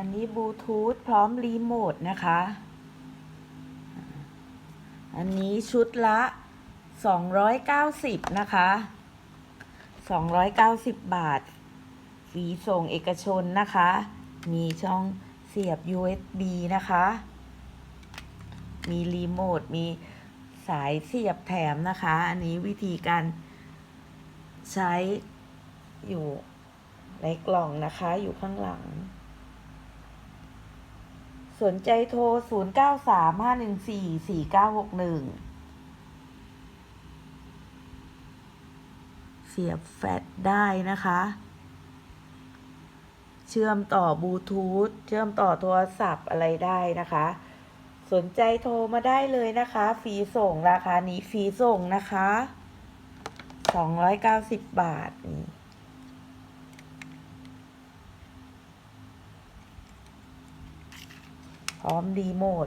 อันนี้บลูทูธพร้อมรีโมทนะคะ อันนี้ชุดละ 290 นะคะ 290 บาทฟรีส่งเอกชนนะคะ มีช่องเสียบ USB นะคะ มีรีโมท มีสายเสียบแถมนะคะ อันนี้วิธีการใช้อยู่ในกล่องนะคะ อยู่ข้างหลัง สนใจโทร 0 9 3 5 1 4 4 9 6 1 เสียบแฟลชได้นะคะ เชื่อมต่อบลูทูธ เชื่อมต่อโทรศัพท์อะไรได้นะคะ สนใจโทรมาได้เลยนะคะ ฟรีส่งราคานี้ฟรีส่งนะคะ 290 บาทนี่ พร้อมรีโมท